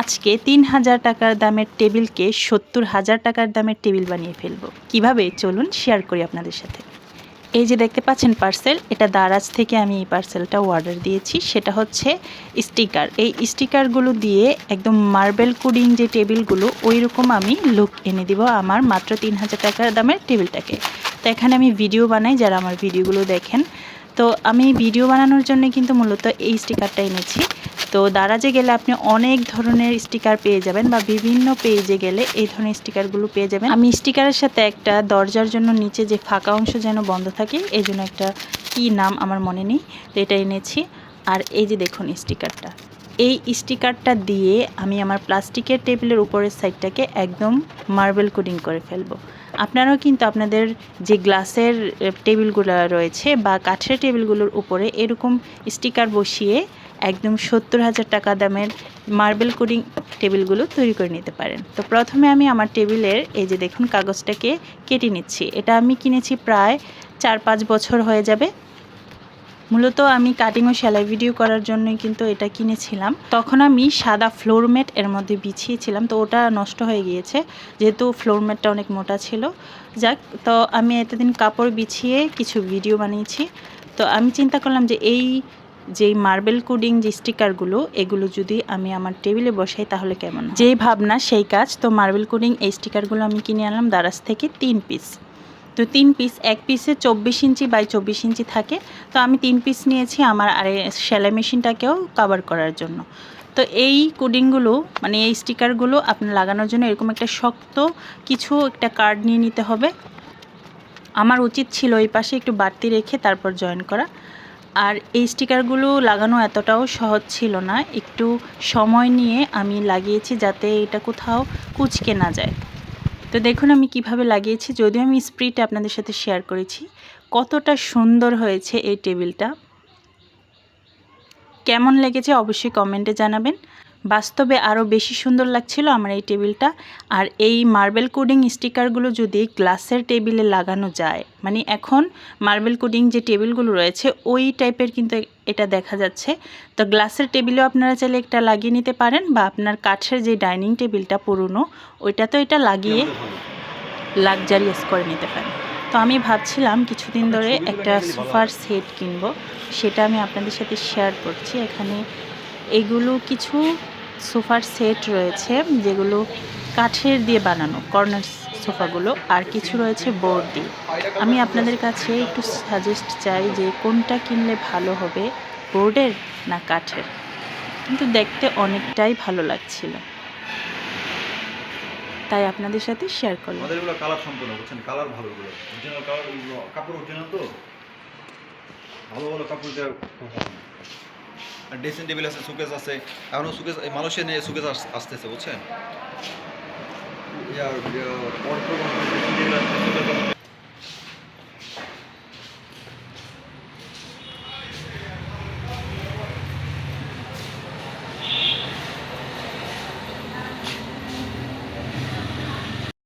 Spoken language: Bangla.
আজকে তিন হাজার টাকার দামের টেবিলকে সত্তর হাজার টাকার দামের টেবিল বানিয়ে ফেলব। কীভাবে? চলুন শেয়ার করি আপনাদের সাথে। এই যে দেখতে পাচ্ছেন পার্সেল এটা দারাজ থেকে আমি এই পার্সেলটা অর্ডার দিয়েছি। সেটা হচ্ছে স্টিকার এই স্টিকারগুলো দিয়ে একদম মার্বেল কুডিং যে টেবিলগুলো ওই রকম আমি লুক এনে দিব আমার মাত্র তিন হাজার টাকার দামের টেবিলটাকে। তো এখানে আমি ভিডিও বানাই, যারা আমার ভিডিওগুলো দেখেন। তো আমি ভিডিও বানানোর জন্য কিন্তু মূলত এই স্টিকারটা এনেছি। তো দারাজে গেলে আপনি অনেক ধরনের স্টিকার পেয়ে যাবেন বা বিভিন্ন পেজে গেলে এই ধরনের স্টিকারগুলো পেয়ে যাবেন। আমি স্টিকারের সাথে একটা দরজার জন্য নিচে যে ফাঁকা অংশ যেন বন্ধ থাকে, এই জন্য একটা কি নাম আমার মনে নেই, তো এটা এনেছি। আর এই যে দেখুন স্টিকারটা, এই স্টিকারটা দিয়ে আমি আমার প্লাস্টিকের টেবিলের উপরের সাইডটাকে একদম মার্বেল কোডিং করে ফেলব। আপনারাও কিন্তু আপনাদের যে গ্লাসের টেবিলগুলো রয়েছে বা কাঠের টেবিলগুলোর উপরে এরকম স্টিকার বসিয়ে একদম সত্তর হাজার টাকা দামের মার্বেল কোডিং টেবিলগুলো তৈরি করে নিতে পারেন। তো প্রথমে আমি আমার টেবিলের এই যে দেখুন কাগজটাকে কেটে নিচ্ছি। এটা আমি কিনেছি প্রায় চার পাঁচ বছর হয়ে যাবে। মূলত আমি কাটিং ও সেলাই ভিডিও করার জন্যই কিন্তু এটা কিনেছিলাম। তখন আমি সাদা ফ্লোর ম্যাট এর মধ্যে বিছিয়েছিলাম। তো ওটা নষ্ট হয়ে গিয়েছে, যেহেতু ফ্লোর ম্যাটটা অনেক মোটা ছিল। যাক, তো আমি এতদিন কাপড় বিছিয়ে কিছু ভিডিও বানিয়েছি। তো আমি চিন্তা করলাম যে এই যেই মার্বেল কুডিং যে স্টিকারগুলো, এগুলো যদি আমি আমার টেবিলে বসাই তাহলে কেমন? যেই ভাবনা, সেই কাজ। তো মার্বেল কুডিং এই স্টিকারগুলো আমি কিনে আনলাম দারাজ থেকে তিন পিস। তো তিন পিস, এক পিসে চব্বিশ ইঞ্চি বাই চব্বিশ ইঞ্চি থাকে। তো আমি তিন পিস নিয়েছি আমার আর সেলাই মেশিনটাকেও কভার করার জন্য। তো এই কোডিংগুলো মানে এই স্টিকারগুলো আপনার লাগানোর জন্য এরকম একটা শক্ত কিছু একটা কার্ড নিয়ে নিতে হবে। আমার উচিত ছিল এই পাশে একটু বাড়তি রেখে তারপর জয়েন করা। আর এই স্টিকারগুলো লাগানো এতটাও সহজ ছিল না। একটু সময় নিয়ে আমি লাগিয়েছি যাতে এটা কোথাও কুচকে না যায়। তো দেখুন আমি কীভাবে লাগিয়েছি, যদিও আমি স্প্রিটা আপনাদের সাথে শেয়ার করেছি। কতটা সুন্দর হয়েছে এই টেবিলটা। কেমন লেগেছে অবশ্যই কমেন্টে জানাবেন। বাস্তবে আরও বেশি সুন্দর লাগছিল আমার এই টেবিলটা। আর এই মার্বেল কোডিং স্টিকারগুলো যদি গ্লাসের টেবিলে লাগানো যায় মানে এখন মার্বেল কোডিং যে টেবিলগুলো রয়েছে, ওই টাইপের কিন্তু এটা দেখা যাচ্ছে। তো গ্লাসের টেবিলেও আপনারা চাইলে একটা লাগিয়ে নিতে পারেন বা আপনার কাঠের যে ডাইনিং টেবিলটা পুরনো ওইটা তো এটা লাগিয়ে লাক্সারিয়াস করে নিতে পারেন। তো আমি ভাবছিলাম কিছুদিন ধরে একটা সোফার সেট কিনবো, সেটা আমি আপনাদের সাথে শেয়ার করছি। এখানে এগুলো কিছু সোফার সেট রয়েছে যেগুলো কাঠের দিয়ে বানানো, কর্নার সোফাগুলো, আর কিছু রয়েছে বোর্ড দিয়ে। আমি আপনাদের কাছে একটু সাজেস্ট চাই যে কোনটা কিনলে ভালো হবে, বোর্ডের না কাঠের? কিন্তু দেখতে অনেকটাই ভালো লাগছিল। তাই আপনাদের সাথে শেয়ার করলাম। ভালো ভালো কাপড় দেওয়া ড্রেসিং টেবিল আছে সুকেস আছে। এখনও সুকেস মালয়েশিয়া নিয়ে সুকেস আসতেছে বুঝছেন?